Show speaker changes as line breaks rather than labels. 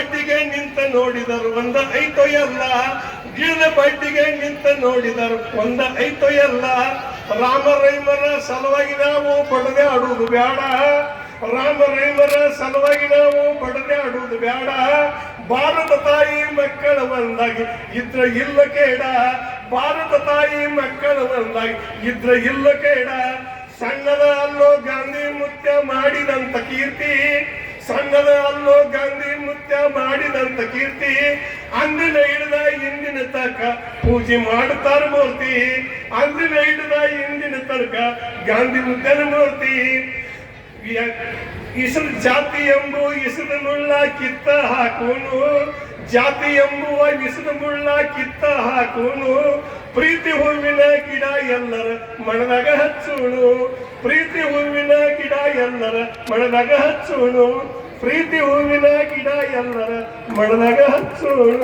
ಬಡ್ಡಿಗೆ ನಿಂತ ನೋಡಿದರು, ಒಂದ ಐತೋ ಎಲ್ಲ. ಬಡ್ಡಿಗೆ ನಿಂತ ನೋಡಿದರು, ಒಂದ ಐತೋ ಎಲ್ಲ. ರಾಮ ರೈಮರ ಸಲುವಾಗಿ ನಾವು ಬಡದೆ ಆಡುವುದು ಬೇಡ ರಾಮ ರೈಮರ ಸಲುವಾಗಿ ನಾವು ಬಡದೆ ಆಡುವುದು ಬೇಡ ಭಾರತ ತಾಯಿ ಮಕ್ಕಳ ಬಂದಾಗಿ ಇದ್ರ ಇಲ್ಲ ಕೇಡ. ಭಾರತ ತಾಯಿ ಮಕ್ಕಳ ಬಂದಾಗಿ ಇದ್ರ ಇಲ್ಲ ಕೇಡ. ಸಣ್ಣದ ಅಲ್ಲೋ ಗಾಂಧಿ ಮುತ್ಯ ಮಾಡಿದಂತ ಕೀರ್ತಿ, ಸಣ್ಣದ ಅಲ್ಲೋ ಗಾಂಧಿ ಕೀರ್ತಿ ಅಂದಿನ ಹಿಡಿದ ಇಂದಿನ ತನಕ ಪೂಜೆ ಮಾಡುತ್ತಾರ ಮೂರ್ತಿ. ಅಂದಿನ ಹಿಡಿದ ಇಂದಿನ ತನಕ ಗಾಂಧಿ ಮುದ್ದನ ಮೂರ್ತಿ. ಇಸ್ರ ಜಾತಿ ಎಂಬು ಇಸದ ಮುಳ್ಳ ಕಿತ್ತ ಹಾಕೋನು ಜಾತಿ ಎಂಬುವ ಇಸದ ಮುಳ್ಳ ಕಿತ್ತ ಹಾಕೋನು ಪ್ರೀತಿ ಹೂವಿನ ಗಿಡ ಎಲ್ಲರ ಮಣದಾಗ ಹಚ್ಚೋಣು ಪ್ರೀತಿ ಹೂವಿನ ಗಿಡ ಎಲ್ಲರ ಮಣದಾಗ ಹಚ್ಚೋಣು ಪ್ರೀತಿ ಹೂವಿನ ಗಿಡ ಎಲ್ಲರ ಮಣದಾಗ ಹಚ್ಚೋಣ